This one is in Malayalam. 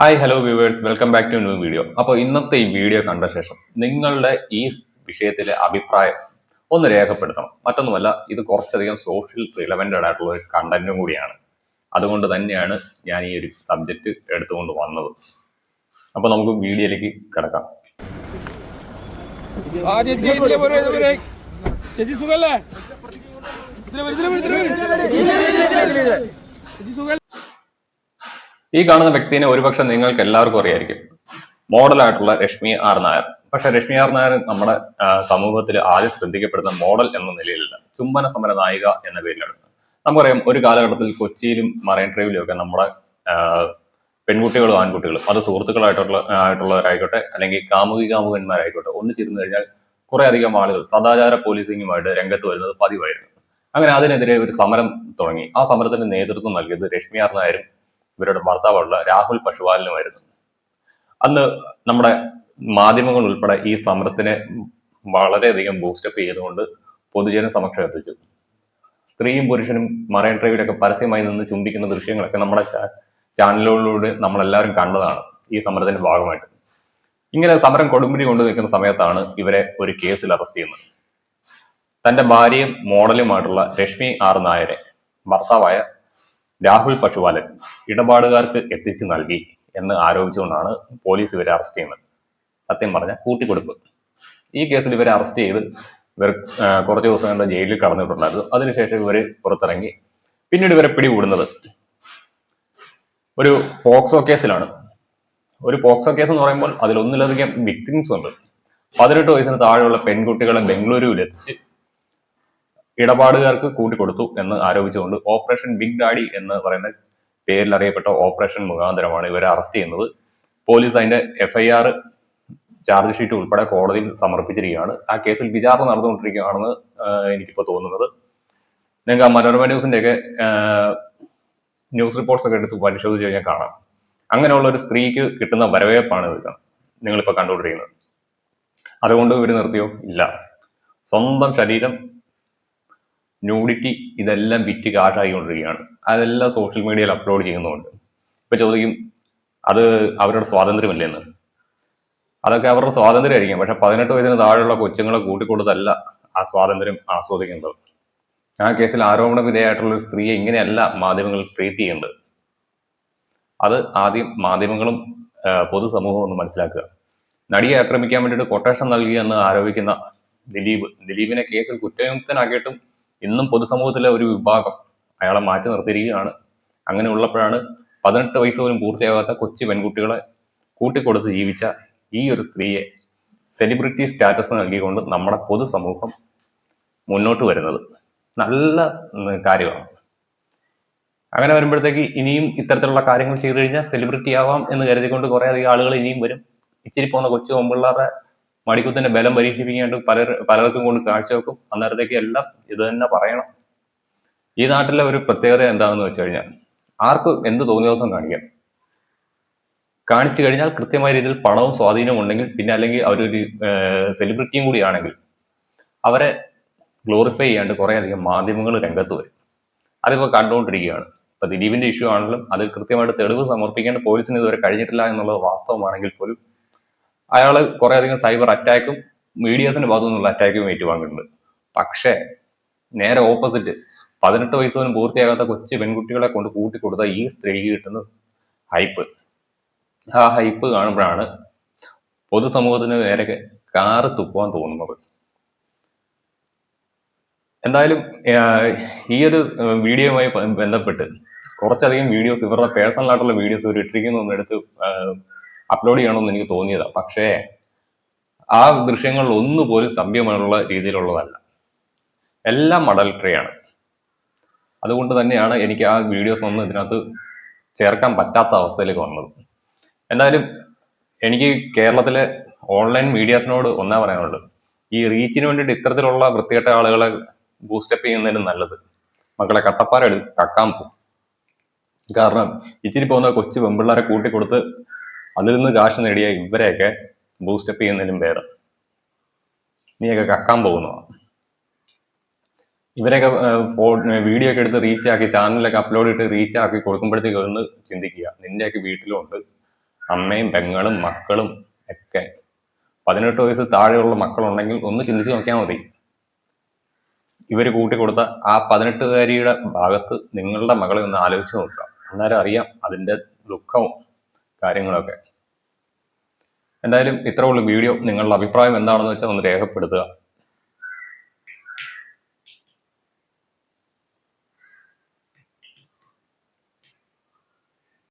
Hi hello viewers welcome back to new video അപ്പോൾ ഇന്നത്തെ ഈ വീഡിയോ കണ്ട ശേഷം നിങ്ങളുടെ ഈ വിഷയത്തിലെ അഭിപ്രായം ഒന്ന് രേഖപ്പെടുത്തണം. മറ്റൊന്നുമല്ല ഇത് കുറച്ചധികം സോഷ്യൽ റിലവന്റഡ് ആയിട്ടുള്ള ഒരു കണ്ടന്റും കൂടിയാണ്. അതുകൊണ്ട് തന്നെയാണ് ഞാൻ ഈ ഒരു സബ്ജക്റ്റ് എടുത്തുകൊണ്ട് വന്നത്. അപ്പോൾ നമുക്ക് വീഡിയോയിലേക്ക് കിടക്കാം. ചേച്ചി സുഖല്ലേ ഇതിലെ വരൂ, ഇതിലെ വരൂ, ഇതിലെ വരൂ. ചേച്ചി സുഖല്ലേ ഈ കാണുന്ന വ്യക്തിനെ ഒരുപക്ഷെ നിങ്ങൾക്ക് എല്ലാവർക്കും അറിയായിരിക്കും. മോഡലായിട്ടുള്ള രശ്മി ആർ നായർ. പക്ഷെ രശ്മി ആർ നായർ നമ്മുടെ സമൂഹത്തിൽ ആദ്യം ശ്രദ്ധിക്കപ്പെടുന്ന മോഡൽ എന്ന നിലയിലല്ല. ചുംബന സമര നായിക എന്ന പേരിലാണ്. നമുക്കറിയാം ഒരു കാലഘട്ടത്തിൽ കൊച്ചിയിലും മറൈൻ ഡ്രൈവിലും ഒക്കെ നമ്മുടെ പെൺകുട്ടികളും ആൺകുട്ടികളും അത് സുഹൃത്തുക്കളായിട്ടുള്ള ആയിട്ടുള്ളവരായിക്കോട്ടെ അല്ലെങ്കിൽ കാമുകി കാമുകന്മാരായിക്കോട്ടെ ഒന്നിച്ചിരുന്നു കഴിഞ്ഞാൽ കുറെ അധികം ആളുകൾ സദാചാര പോലീസിങ്ങുമായിട്ട് രംഗത്ത് വരുന്നത് പതിവായിരുന്നു. അങ്ങനെ അതിനെതിരെ ഒരു സമരം തുടങ്ങി. ആ സമരത്തിന്റെ നേതൃത്വം നൽകിയത് രശ്മി ആർ നായരും ഇവരുടെ ഭർത്താവുള്ള രാഹുൽ പശുപാലനുമായിരുന്നു അന്ന് നമ്മുടെ മാധ്യമങ്ങൾ ഉൾപ്പെടെ ഈ സമരത്തിനെ വളരെയധികം ബൂസ്റ്റപ്പ് ചെയ്തുകൊണ്ട് പൊതുജന സമക്ഷം എത്തിച്ചു. സ്ത്രീയും പുരുഷനും മറൈൻ ഡ്രൈവിലൊക്കെ പരസ്യമായി നിന്ന് ചുംബിക്കുന്ന ദൃശ്യങ്ങളൊക്കെ നമ്മുടെ ചാനലുകളിലൂടെ നമ്മളെല്ലാവരും കണ്ടതാണ് ഈ സമരത്തിന്റെ ഭാഗമായിട്ട്. ഇങ്ങനെ സമരം കൊടുമ്പിരി കൊണ്ടു നിൽക്കുന്ന സമയത്താണ് ഇവരെ ഒരു കേസിൽ അറസ്റ്റ് ചെയ്യുന്നത്. തന്റെ ഭാര്യയും മോഡലുമായിട്ടുള്ള രശ്മി ആർ നായരെ ഭർത്താവായ രാഹുൽ പശുപാലൻ ഇടപാടുകാർക്ക് എത്തിച്ചു നൽകി എന്ന് ആരോപിച്ചുകൊണ്ടാണ് പോലീസ് ഇവരെ അറസ്റ്റ് ചെയ്യുന്നത്. സത്യം പറഞ്ഞ കൂട്ടിക്കൊടുപ്പ്. ഈ കേസിൽ ഇവരെ അറസ്റ്റ് ചെയ്ത് ഇവർ കുറച്ച് ദിവസം കൊണ്ട് ജയിലിൽ കടന്നിട്ടുണ്ടായിരുന്നു. അതിനുശേഷം ഇവർ പുറത്തിറങ്ങി. പിന്നീട് ഇവരെ പിടികൂടുന്നത് ഒരു പോക്സോ കേസിലാണ്. ഒരു പോക്സോ കേസ് എന്ന് പറയുമ്പോൾ അതിൽ ഒന്നിലധികം വിക്ടിംസ് ഉണ്ട്. പതിനെട്ട് വയസ്സിന് താഴെയുള്ള പെൺകുട്ടികളെ ബംഗളൂരുവിൽ എത്തിച്ച് ഇടപാടുകാർക്ക് കൂട്ടിക്കൊടുത്തു എന്ന് ആരോപിച്ചുകൊണ്ട് ഓപ്പറേഷൻ ബിഗ് ഡാഡി എന്ന് പറയുന്ന പേരിൽ അറിയപ്പെട്ട ഓപ്പറേഷൻ മുഖാന്തരമാണ് ഇവരെ അറസ്റ്റ് ചെയ്യുന്നത്. പോലീസ് അതിന്റെ എഫ്ഐആർ ചാർജ് ഷീറ്റ് ഉൾപ്പെടെ കോടതിയിൽ സമർപ്പിച്ചിരിക്കുകയാണ്. ആ കേസിൽ വിചാരണ നടന്നുകൊണ്ടിരിക്കുകയാണെന്ന് എനിക്കിപ്പോൾ എനിക്കിപ്പോ തോന്നുന്നത്. നിങ്ങൾക്ക് ആ മനോരമ ന്യൂസിന്റെ ഒക്കെ ന്യൂസ് റിപ്പോർട്ട്സ് ഒക്കെ എടുത്ത് പരിശോധിച്ച് കഴിഞ്ഞാൽ കാണാം. അങ്ങനെയുള്ള ഒരു സ്ത്രീക്ക് കിട്ടുന്ന വരവേപ്പാണ് ഇത്. നിങ്ങളിപ്പോ കണ്ടുകൊണ്ടിരിക്കുന്നത്. അതുകൊണ്ട് ഇവർ നിർത്തിയോ? ഇല്ല. സ്വന്തം ശരീരം ന്യൂഡിറ്റി ഇതെല്ലാം വിറ്റ് കാശായിക്കൊണ്ടിരിക്കുകയാണ്. അതെല്ലാം സോഷ്യൽ മീഡിയയിൽ അപ്ലോഡ് ചെയ്യുന്നുണ്ട്. ഇപ്പൊ ചോദിക്കും അത് അവരുടെ സ്വാതന്ത്ര്യമല്ലേ എന്ന് അതൊക്കെ അവരുടെ സ്വാതന്ത്ര്യമായിരിക്കും. പക്ഷെ പതിനെട്ട് വയസ്സിന് താഴെയുള്ള കൊച്ചുങ്ങളെ കൂട്ടിക്കൊടുത്തല്ല ആ സ്വാതന്ത്ര്യം ആസ്വദിക്കേണ്ടത് ആ കേസിൽ ആരോപണ വിധേയമായിട്ടുള്ള ഒരു സ്ത്രീയെ ഇങ്ങനെയല്ല മാധ്യമങ്ങൾ ട്രീറ്റ് ചെയ്യേണ്ടത് അത് ആദ്യം മാധ്യമങ്ങളും പൊതുസമൂഹവും ഒന്ന് മനസ്സിലാക്കുക. നടിയെ ആക്രമിക്കാൻ വേണ്ടിയിട്ട് കൊട്ടേഷൻ നൽകി എന്ന് ആരോപിക്കുന്ന ദിലീപ്. ദിലീപിനെ കേസിൽ കുറ്റവിമുക്തനാക്കിയിട്ടും ഇന്നും പൊതുസമൂഹത്തിലെ ഒരു വിഭാഗം അയാളെ മാറ്റി നിർത്തിയിരിക്കുകയാണ്. അങ്ങനെ ഉള്ളപ്പോഴാണ് പതിനെട്ട് വയസ്സ് പോലും പൂർത്തിയാകാത്ത കൊച്ചു പെൺകുട്ടികളെ കൂട്ടിക്കൊടുത്ത് ജീവിച്ച ഈ ഒരു സ്ത്രീയെ സെലിബ്രിറ്റി സ്റ്റാറ്റസ് നൽകിക്കൊണ്ട് നമ്മുടെ പൊതുസമൂഹം മുന്നോട്ട് വരുന്നത്. നല്ല കാര്യമാണ്. അങ്ങനെ വരുമ്പോഴത്തേക്ക് ഇനിയും ഇത്തരത്തിലുള്ള കാര്യങ്ങൾ ചെയ്തു കഴിഞ്ഞാൽ സെലിബ്രിറ്റി ആവാം എന്ന് കരുതിക്കൊണ്ട് കുറേ അധികം ആളുകൾ ഇനിയും വരും. ഇച്ചിരി പോകുന്ന കൊച്ചു പെമ്പിള്ളാരുടെ മടിക്കുത്തിന്റെ ബലം പരീക്ഷിപ്പിക്കാണ്ട് പലർ പലർക്കും കൊണ്ട് കാഴ്ചവെക്കും അന്നേരത്തേക്ക് എല്ലാം ഇത് തന്നെ പറയണം. ഈ നാട്ടിലെ ഒരു പ്രത്യേകത എന്താണെന്ന് വെച്ച് കഴിഞ്ഞാൽ ആർക്കും എന്ത് തോന്നിയ ദിവസം കാണിക്കാം. കാണിച്ചു കഴിഞ്ഞാൽ കൃത്യമായ രീതിയിൽ പണവും സ്വാധീനവും ഉണ്ടെങ്കിൽ പിന്നെ അല്ലെങ്കിൽ അവരൊരു സെലിബ്രിറ്റിയും കൂടി ആണെങ്കിൽ അവരെ ഗ്ലോറിഫൈ ചെയ്യാണ്ട് കുറെ അധികം മാധ്യമങ്ങൾ രംഗത്ത് വരും. അതിപ്പോ കണ്ടുകൊണ്ടിരിക്കുകയാണ്. ഇപ്പൊ ദിലീപിന്റെ ഇഷ്യൂ ആണെങ്കിലും അത് കൃത്യമായിട്ട് തെളിവ് സമർപ്പിക്കേണ്ട പോലീസിന് ഇതുവരെ കഴിഞ്ഞിട്ടില്ല എന്നുള്ളത് വാസ്തവമാണെങ്കിൽ പോലും അയാൾ കുറെ അധികം സൈബർ അറ്റാക്കും മീഡിയാസിന്റെ ഭാഗത്തു നിന്നുള്ള അറ്റാക്കും ഏറ്റുവാങ്ങിയിട്ടുണ്ട് പക്ഷേ നേരെ ഓപ്പോസിറ്റ് പതിനെട്ട് വയസ്സ് പോലും പൂർത്തിയാകാത്ത കൊച്ചു പെൺകുട്ടികളെ കൊണ്ട് കൂട്ടിക്കൊടുത്ത ഈ സ്ത്രീക്ക് കിട്ടുന്ന ഹൈപ്പ്. ആ ഹൈപ്പ് കാണുമ്പോഴാണ് പൊതുസമൂഹത്തിന് നേരെ കാറ് തുപ്പാൻ തോന്നുന്നത്. എന്തായാലും ഈ ഒരു വീഡിയോയുമായി ബന്ധപ്പെട്ട് കുറച്ചധികം വീഡിയോസ് ഇവരുടെ പേഴ്സണൽ ആയിട്ടുള്ള വീഡിയോസ് ഇവർ എടുത്ത് അപ്ലോഡ് ചെയ്യണമെന്ന് എനിക്ക് തോന്നിയത്. പക്ഷേ ആ ദൃശ്യങ്ങളിൽ ഒന്നുപോലും സഭ്യമായുള്ള രീതിയിലുള്ളതല്ല. എല്ലാം അഡൽട്ടറിയാണ് അതുകൊണ്ട് തന്നെയാണ് എനിക്ക് ആ വീഡിയോസ് ഒന്നും ഇതിനകത്ത് ചേർക്കാൻ പറ്റാത്ത അവസ്ഥയിലേക്ക് വന്നത്. എന്തായാലും എനിക്ക് കേരളത്തിലെ ഓൺലൈൻ മീഡിയാസിനോട് ഒന്നാ പറയാനുള്ളത്. ഈ റീച്ചിന് വേണ്ടിയിട്ട് ഇത്തരത്തിലുള്ള വൃത്തികെട്ട ആളുകളെ ബൂസ്റ്റപ്പ് ചെയ്യുന്നതിന് നല്ലത്. മക്കളെ കട്ടപ്പാറ കക്കാൻ പോകും. കാരണം ഇച്ചിരി പോകുന്ന കൊച്ചു പെമ്പിള്ളേരെ കൂട്ടിക്കൊടുത്ത് അതിൽ നിന്ന് കാശ് നേടിയ ഇവരെയൊക്കെ ബൂസ്റ്റപ്പ് ചെയ്യുന്നതിലും വേറെ നീയൊക്കെ കക്കാൻ പോകുന്നതാണ് ഇവരൊക്കെ വീഡിയോ ഒക്കെ എടുത്ത് റീച്ച് ആക്കി ചാനലിലൊക്കെ അപ്ലോഡ് ഇട്ട് റീച്ച് ആക്കി കൊടുക്കുമ്പോഴത്തേക്ക് ഒന്ന് ചിന്തിക്കുക. നിന്റെയൊക്കെ വീട്ടിലുണ്ട്. അമ്മയും പെങ്ങളും മക്കളും ഒക്കെ. പതിനെട്ട് വയസ്സ് താഴെയുള്ള മക്കളുണ്ടെങ്കിൽ ഒന്ന് ചിന്തിച്ച് നോക്കിയാൽ മതി. ഇവർ കൂട്ടിക്കൊടുത്ത ആ പതിനെട്ടുകാരിയുടെ ഭാഗത്ത് നിങ്ങളുടെ മകളെ ഒന്ന് ആലോചിച്ച് നോക്കുക. അന്നേരം അറിയാം അതിന്റെ ദുഃഖവും കാര്യങ്ങളൊക്കെ. എന്തായാലും ഇത്ര ഉള്ള വീഡിയോ. നിങ്ങളുടെ അഭിപ്രായം എന്താണെന്ന് വെച്ചാൽ ഒന്ന് രേഖപ്പെടുത്തുക.